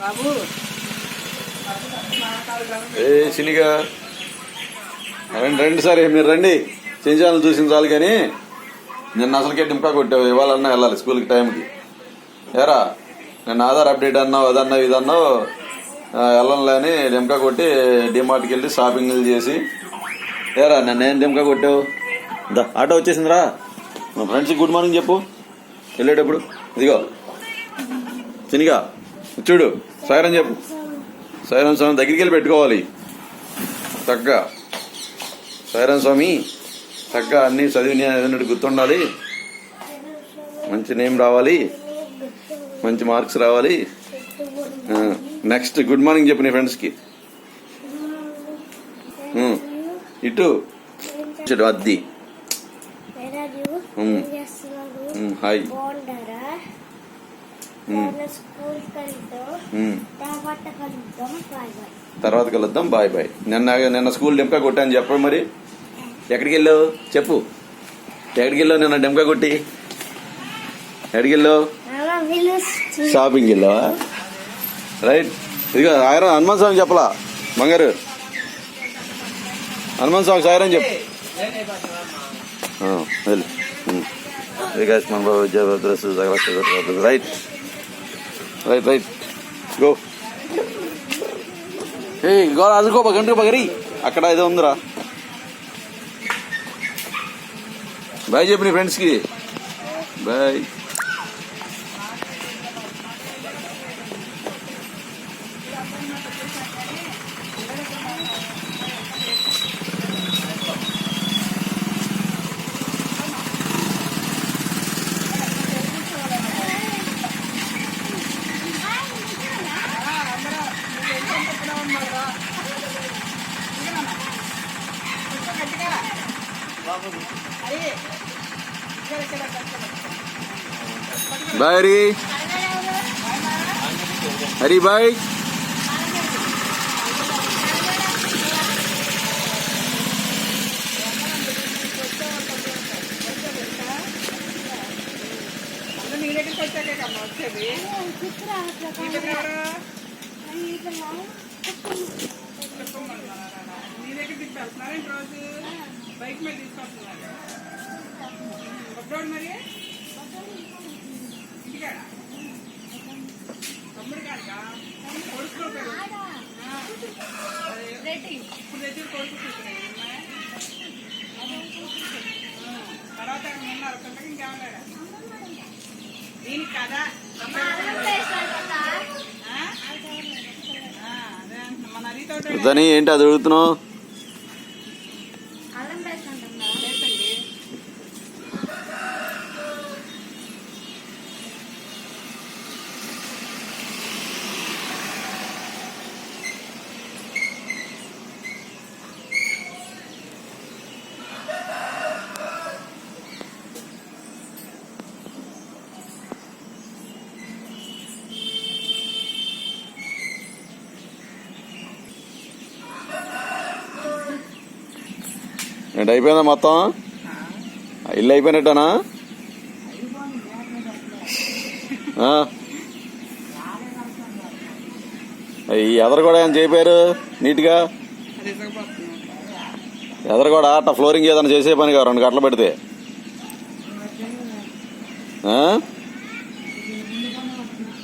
బాబు. ఏ సినిగా రండి రండి సరే మీరు రండి. ఛానల్ చూసిన చాలు కానీ నిన్న అసలుకే డింకా కొట్టావు. ఇవాళన్నా వెళ్ళాలి స్కూల్కి టైంకి. ఏరా నేను ఆధార్ అప్డేట్ అన్నావు అదన్నావు ఇదన్నావు. ఆ, అని డింకా కొట్టి డిమార్ట్కి వెళ్ళి షాపింగ్లు చేసి. ఏరా నన్ను ఏం డింకా కొట్టావు? దా ఆటో వచ్చేసిందిరా. మా ఫ్రెండ్స్కి గుడ్ మార్నింగ్ చెప్పు. వెళ్ళేటప్పుడు. ఇదిగో. చినిగా చూడు సైరన్ చెప్పు. సైరన్ స్వామి దగ్గరికి వెళ్ళి పెట్టుకోవాలి. చక్కగా సైరన్ స్వామి చక్కగా అన్ని చదివి గుర్తుండాలి. మంచి నేమ్ రావాలి. మంచి మార్క్స్ రావాలి. నెక్స్ట్ గుడ్ మార్నింగ్ చెప్పు నీ ఫ్రెండ్స్కి ఇటు. ఇటు అద్ది. హాయ్ బాగుంటారా ఉమ్, స్కూల్ కలుద్దాం ఉమ్. తర్వాత కలుద్దాం బాయ్ బాయ్. నిన్న నిన్న స్కూల్ డెంకా కొట్టాను చెప్పు మరి? ఎక్కడికి వెళ్ళావు? చెప్పు. ఎక్కడికి వెళ్ళావు నిన్న డెంకా కొట్టి? ఎక్కడికి వెళ్ళావు? వీళ్ళు షాపింగ్ వెళ్ళావా? రైట్. ఇదిగో ఆయన హనుమాన్ స్వామి చెప్పలా. బంగారు. హనుమాన్ స్వామి సాయరం చెప్పు. వెళ్ళు. వికాస్ మన రైట్. రైట్ రైట్ గో ఏ గో రాజుకో గంట పగరి. అక్కడ ఏదో ఉందిరా. బాయ్ చెప్పు నీ ఫ్రెండ్స్కి bye bye Hari Hari bye అందరూ నీ దగ్గరికి బైక్ మీద తీసుకొస్తున్నారు అబ్రోడ్ మరి? ఇంటికాడ? తమ్ముడు ఇప్పుడు దగ్గర తర్వాత ఉన్నారు? కొంతకి ఇంకేమన్నాడా? దీనికి కదా ఏంటి అది అడుగుతున్నావు? ఏంటి అయిపోయిందా మొత్తం ఇల్లు అయిపోయినట్టనా? ఈ ఎదరు కూడా ఏం చేపారు నీట్గా? ఎదరు కూడా అట్ట ఫ్లోరింగ్ ఏదైనా చేసే పని కాదు రెండు గంటలు పెడితే?